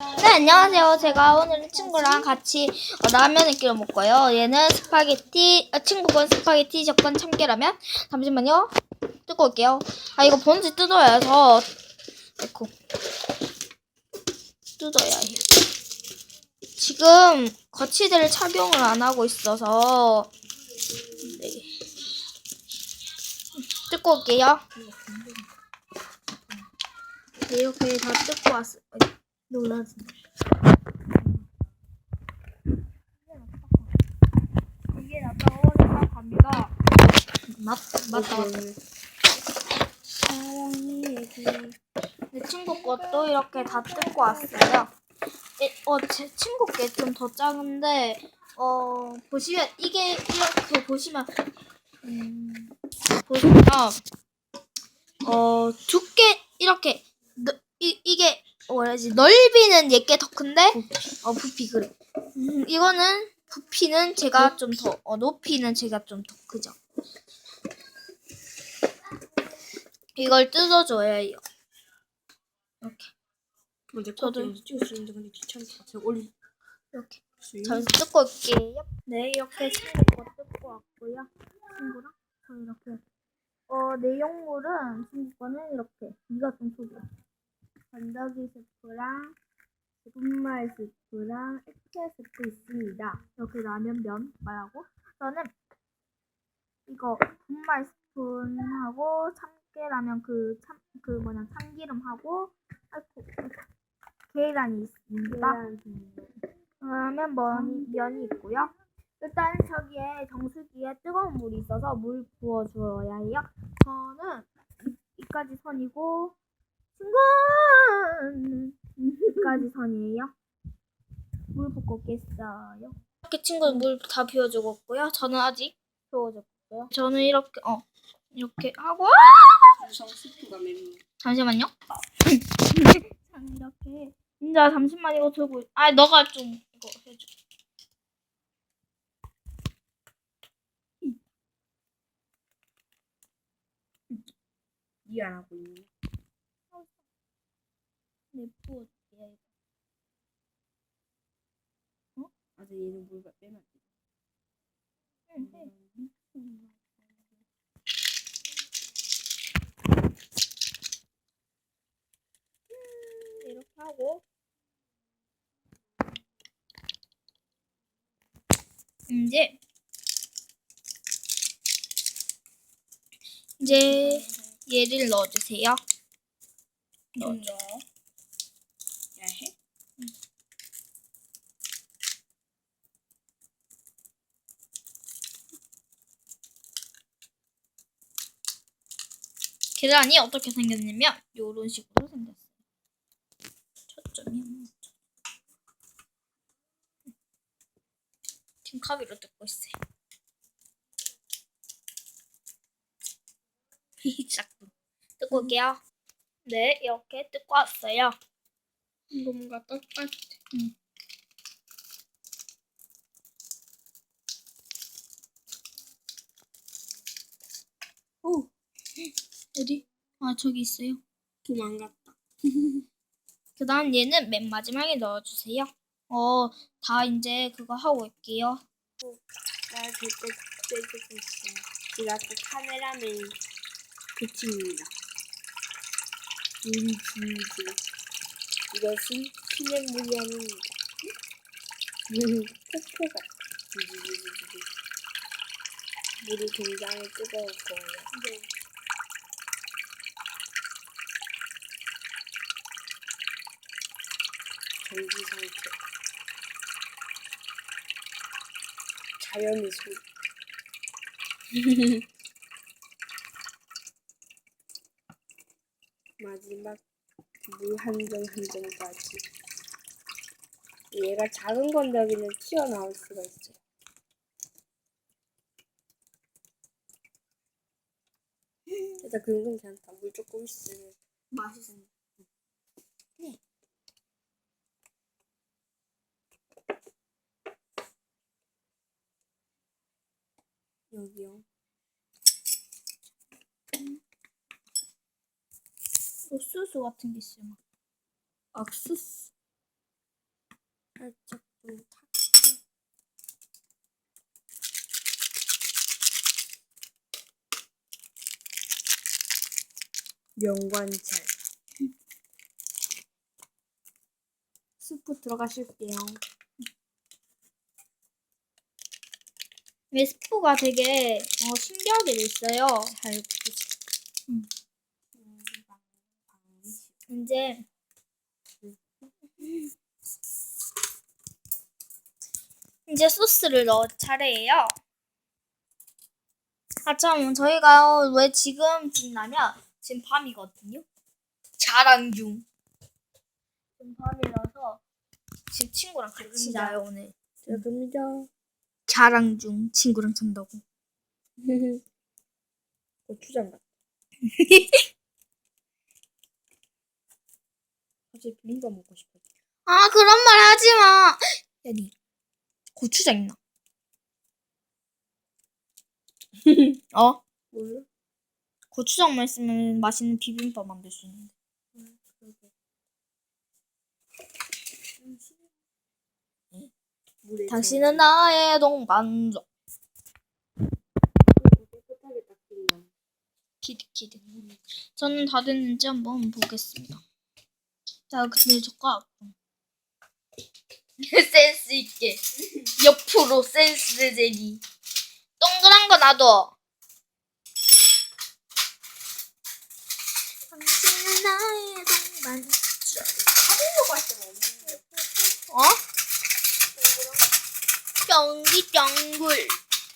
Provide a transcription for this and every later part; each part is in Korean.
네, 안녕하세요. 제가 오늘 친구랑 같이 어, 라면을 끓여 먹고요. 얘는 스파게티, 아, 친구건 스파게티, 저건 참깨라면. 잠시만요. 뜯고 올게요. 아, 이거 본지 뜯어야 해서. 아이고. 뜯어야 해. 지금 거치대를 착용을 안 하고 있어서. 네. 뜯고 올게요. 네, 이렇게 다 뜯고 왔어요. 놀라지. 이게 낫다고 생각합니다. 맞, 맞다, 맞다. 사랑이 얘기. 내 친구 것도 이렇게 다 뜯고 왔어요. 에, 어, 제 친구 게 좀 더 작은데, 어, 보시면, 이게 이렇게 보시면, 음, 보시면, 어, 두께, 이렇게, 너, 이, 이게, 뭐라지, 넓이는 얘게 더 큰데, 어, 부피, 그래. 음, 이거는, 부피는 제가 좀 더, 어, 높이는 제가 좀 더 크죠. 이걸 뜯어줘야 해요. 이렇게, 먼저 저도- 저도 찍을 수 있는데 근데 귀찮다. 제가 올릴 이렇게. 수 있는. 잘 뜯고 올게요. 네, 이렇게 친구 거 뜯고 왔고요. 친구랑 저 이렇게. 어, 내용물은 친구 거는 이렇게. 이가 좀 소개해. 건더기 스프랑 분말 스프랑 액체 스프 있습니다. 이렇게 라면 면 말하고 저는 이거 분말 스푼하고 참깨라면 그 참 그 뭐냐 참기름하고 아이고 계란이 있습니다. 그러면 면이, 면이 있고요. 일단 저기에 정수기에 뜨거운 물이 있어서 물 부어줘야 해요. 저는 이- 이까지 선이고 친구는 이까지 선이에요. 물 붓고 오겠어요. 이렇게 친구는 물 다 비워주고 있고요. 저는 아직 비워줬고요. 저는 이렇게 어 이렇게 하고 유성 스프가 맵네. 잠시만요. 저는 이렇게 진짜 잠시만 이거 들고 있... 아 너가 좀 이거 해줘. 이안 하고 있네. 네, 부어줄게요. 아직 얘는 물 빼면 안 돼. 응, 해. 이렇게 하고 이제 이제 얘를 넣어주세요. 먼저 야 계란이 어떻게 생겼냐면 이런 식으로 생겼어요. 초점이. 지금 가위로 뜯고 있어요. 짝꿍. 뜯고 올게요. 네, 이렇게 뜯고 왔어요. 뭔가 떳떳해. 오, 어디? 아, 저기 있어요. 도망갔다. 그 다음 얘는 맨 마지막에 넣어주세요. 어, 다 이제 그거 하고 올게요. 나 그거 빼주고 있어요. 제가 아까 카메라맨 그친입니다. 물이 줄줄. 이것은 피는 물이 아닙니다. 폭포가. 물이 굉장히 뜨거울 거예요. 전기 상태. 자연의 소리. 마지막 물한점한 점까지. 얘가 작은 건더기는 튀어나올 수가 있어요. 일단 그건 괜찮다. 물 조금 있으면 맛있어요. 여기요. 옥수수 같은 게 있어요. 옥수수. 살짝 좀 탁. 명관찰. 스프 들어가실게요. 이 스프가 되게 어, 신기하게 돼 있어요. 잘 음. 이제 이제 소스를 넣을 차례예요. 아, 참, 저희가 왜 지금 빛나면 지금 밤이거든요. 자랑 중. 지금 밤이라서 지금 친구랑 같이. 자요, 오늘. 들어갑니다. 자랑 중. 친구랑 잔다고. 고추장 같아. 갑자기 비빔밥 먹고 싶어. 아, 그런 말 하지 마. 야, 니 고추장 있나? 어? 몰라? 고추장만 있으면 맛있는 비빔밥 만들 수 있는데. 그러게. 물에 당신은 나의 동반자. 키드. 저는 다 됐는지 한번 보겠습니다. 자, 근데 저가 센스 있게 옆으로 센스 제니. 동그란 거 놔둬. 당신은 나의 동반자. 어? 뿅기뿅굴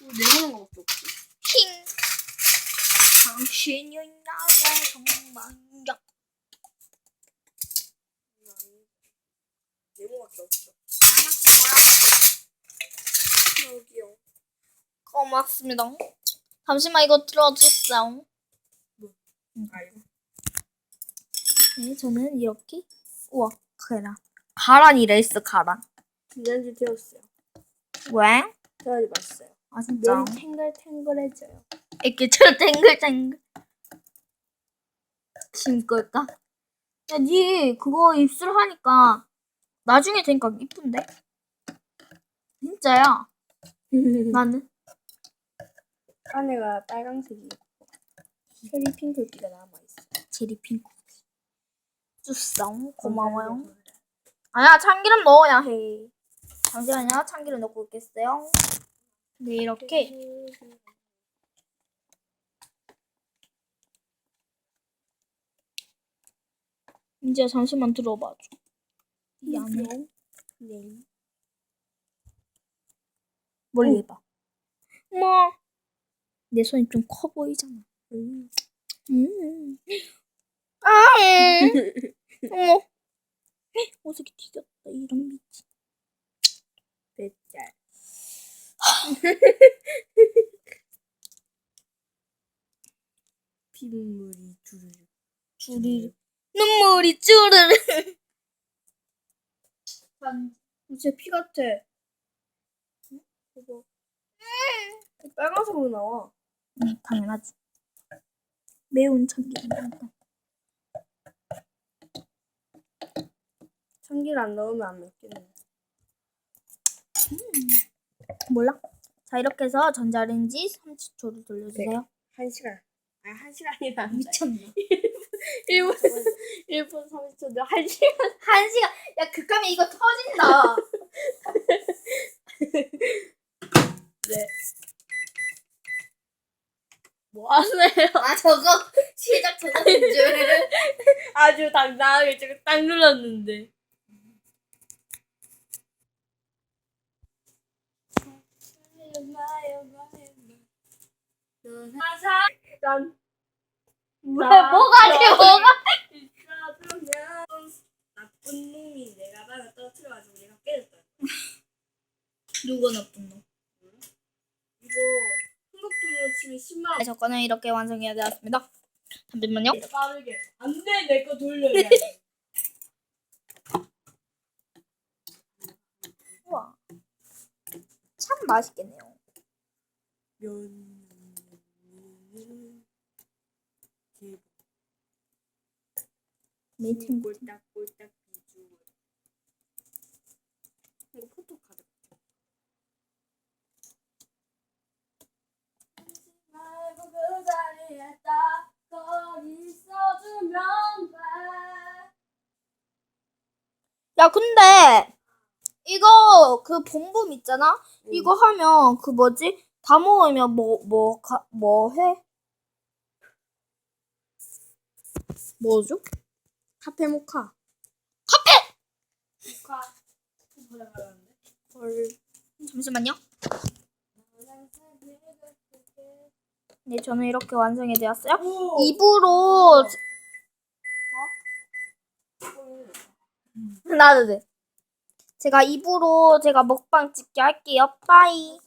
내보는 거밖에 없지. 킹 당신이 나의 동반자 네모밖에 없어. 여기요. 고맙습니다 잠시만 이거 들어주세요 아이고. 네 저는 이렇게 우와 계란 가란이 레이스 가란 김장지 되었어요. 왜? 되어야지 맛있어요. 아 진짜 면이 탱글탱글해져요. 이렇게 저 탱글탱글 진 걸까? 야 니 그거 입술 하니까 나중에 되니까 이쁜데? 진짜야 나는 안에가 빨강색이 있고 체리 핑크기가 남아 있어. 제리 핑크. 주성 고마워요. 아니야 참기름 넣어야 해. 잠시만요 참기름 넣고 있겠어요. 네 이렇게 이제 잠시만 들어봐줘. 이 안에 네. 멀리 해봐. 뭐? 내 손이 좀 커 보이잖아. 음. 음. 아, 음. 어머. 어색이 튀겼다 이런 미치. 배짤. 빗물이 주르륵. 줄이 눈물이 쭈르르. 진짜 피 같아. 이거. 빨간색으로 나와. 응, 당연하지. 매운 참기름. 참기름 안 넣으면 안 맵겠네. 몰라? 자 이렇게 해서 전자레인지 30초를 돌려주세요. 한 시간. 아, 한 시간이라. 미쳤나? 1분, 1분 30초인데 한 시간. 한 시간. 야 극하면 이거 터진다. 네. 뭐 하세요? 아 저거 시작 줄. 아주 당당하게 지금 딱 눌렀는데. 난 왜 뭐가 지 뭐가? 나쁜 놈이 내가 방을 떨어뜨려가지고 내가 깨졌다. 누가 나쁜 놈? 이거 흥국동으로 치면 10만 원. 저거는 이렇게 완성이 되었습니다. 잠시만요. 빠르게. 안 돼, 내 거 돌려야 돼. 우와. 참 맛있겠네요. 면. 매칭 꼴딱꼴딱 비주얼 이거 포토카드 말고 그 자리에 딱거 있어주면 돼야 근데 이거 그 본봄 있잖아 응. 이거 하면 그 뭐지 다 모으면 뭐 뭐뭐뭐 뭐 해? 뭐죠? 카페 모카. 뭐라 말하는데? 헐. 잠시만요. 네, 저는 이렇게 완성이 되었어요. 오! 입으로 나도 돼. 제가 입으로 제가 먹방 찍게 할게요. 빠이.